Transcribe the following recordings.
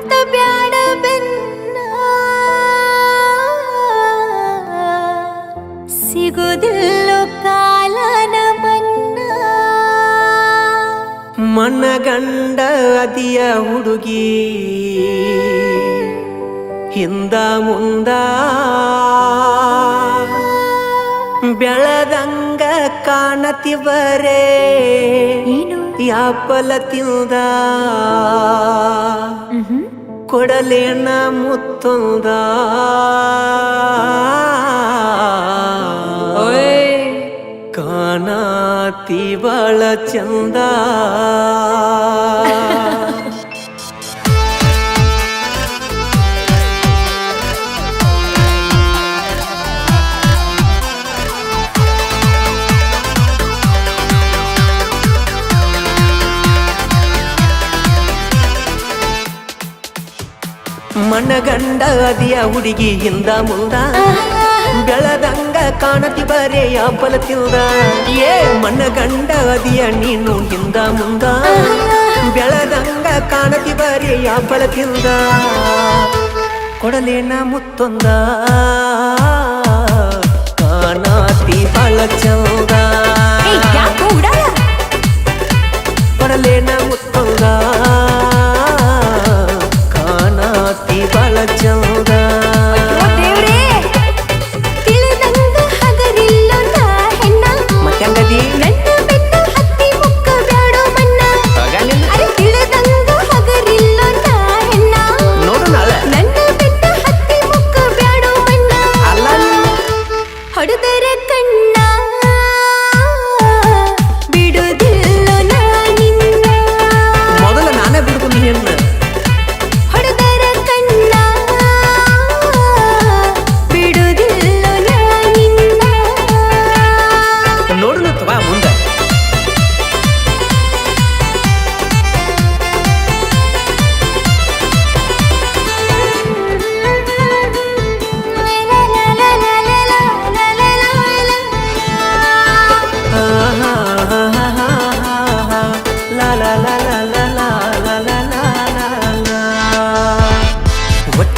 ಹತ ಬ್ಯಾಡ ಬೆನ್ನ. ಸಿಗುದಿಲ್ಲೋ ಕಾಲನ ಮನ್ನ. ಮನಗಂಡ ಅದಿಯ ಹುಡುಗಿ. ಹಿಂದ ಮುಂದ. ಬೆಳದಂಗ ಕಾಣತಿವರೇ. ಯಾಪಲ ತಿಂದ. ಕೊಡಲೇನ ಮುತ್ತೊಂದ ಕಾಣತಿ ಬಾಳ ಚಂದ ಮನಗಂಡ ಅದಿಯ ಹುಡುಗಿ ಹಿಂದ ಮುಂದ ಬೆಳದಂಗ ಕಾಣತಿ ಬರೇ ಯಾಪಲ ತಿಂದ ಏ ಮನಗಂಡ ಅದಿಯ ನೀನು ಹಿಂದ ಮುಂದ ಬೆಳದಂಗ ಕಾಣತಿ ಬರೇ ಯಾಪಲ ತಿಂದ ಕೊಡಲೇನ ಮುತ್ತೊಂದ ಕಾಣತಿ ಬಾಳ ಚಂದ ಏಯ್, ಯಾಕೋ ಉಡಾಳ ಕೊಡಲೇನ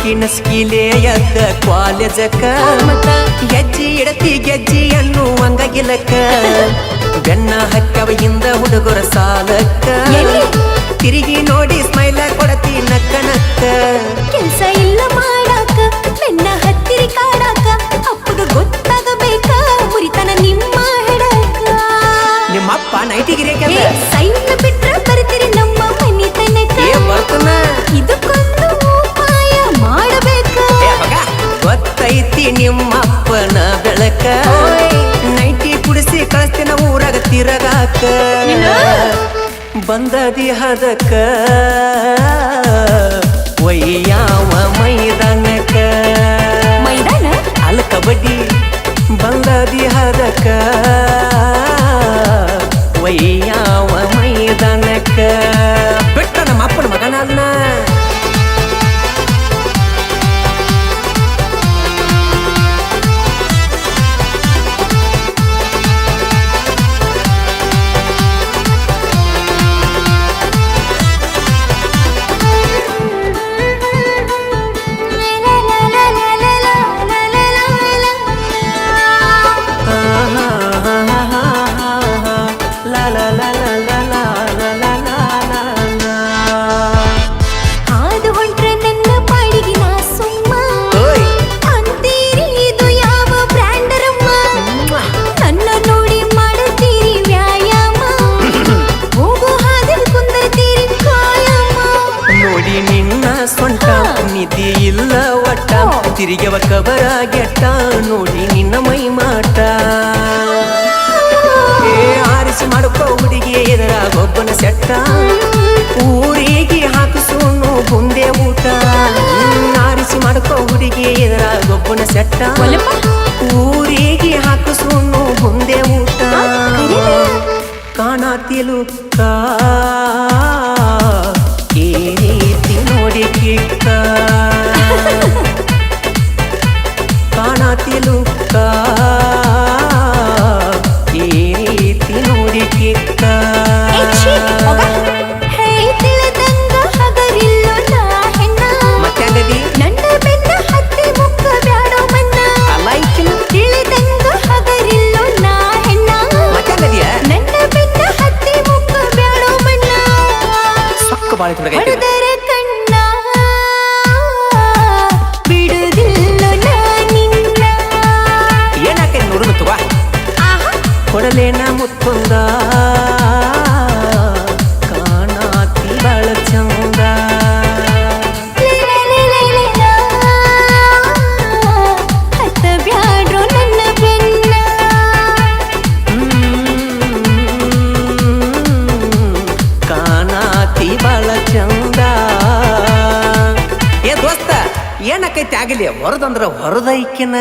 ಒಟ್ಟಿನ ಸ್ಕಿಲೆಯದ್ದ ಕಾಲೇಜಕ್ಕ ಗೆಜ್ಜಿ ಇಡತಿ ಗೆಜ್ಜಿ ಅನ್ನುವಂಗ ಗಿಲಕ್ಕ. ಬೆನ್ನ ಹಕ್ಕವ ಇಂದ ಹುಡುಗರ ಸಾಲಕ್ಕ? ತಿರುಗಿ ನೋಡಿ ಸ್ಮೈಲ ಕೊಡತಿ ನಕ್ಕ ನಕ್ಕ ಕೆಲ್ಸ ಇಲ್ಲ ಮಾಡಾಕ ಬೆನ್ನ ಹತ್ತಿರಿ ಕಾಡಾಕ. ಅಪ್ಪಗ ಗೊತ್ತಾಗಬೇಕ ಮುರಿತನ ನಿಮ್ಮ ಹೆಡಕ ನಿಮ್ಮಪ್ಪ ನೈಟಿಗಿರಿ ಕೆಲಸ ಸೈನ್ ಬಿಟ್ರ ಬರ್ತೀರಿ ನಮ್ಮ ಮನಿ ತನಕ ಏ ಬರ್ತನ. ಇದಕ್ಕೊಂದು ಗೊತ್ತೈತಿ ನಿಮ್ಮಪ್ಪನ ಬೆಳಕ. ನೈಟಿ ಕುಡಿಸಿ ಕಳಿಸ್ತಿನ ಊರಾಗ ತಿರಗಾಕ? ಬಂದದಿ ಹದಕ ಒಯ್ಯಾವ ತಿರುಗವ ಕಬರ ಗೆಟ್ಟ ನೋಡಿ ನಿನ್ನ ಮೈ ಮಾಟ. ಏ ಆರಿಸಿ ಮಾಡ್ಕೋ ಹುಡುಗಿ ಎದರ ಗೊಬ್ಬನ ಸೆಟ್ಟ. ಊರಿಗೆ ಹಾಕಿಸೋನು ಬುಂದೆ ಊಟ. ಆರಿಸಿ ಮಾಡ್ಕೋ ಹುಡುಗಿ ಎದರ ಗೊಬ್ಬನ ಸೆಟ್ಟ. ಊರಿಗೆ ಹಾಕಿಸೋನು ಬುಂದೆ ಊಟ. ಕಾಣತಿಲುಕ್ಕ ಈ ಬಾಳ ಚಂದ ಏ ದೋಸ್ತ ಏನಕ್ಕೈತಿ ಆಗಲಿ ಹೊರದಂದ್ರ ಹೊರದೈಕಿನ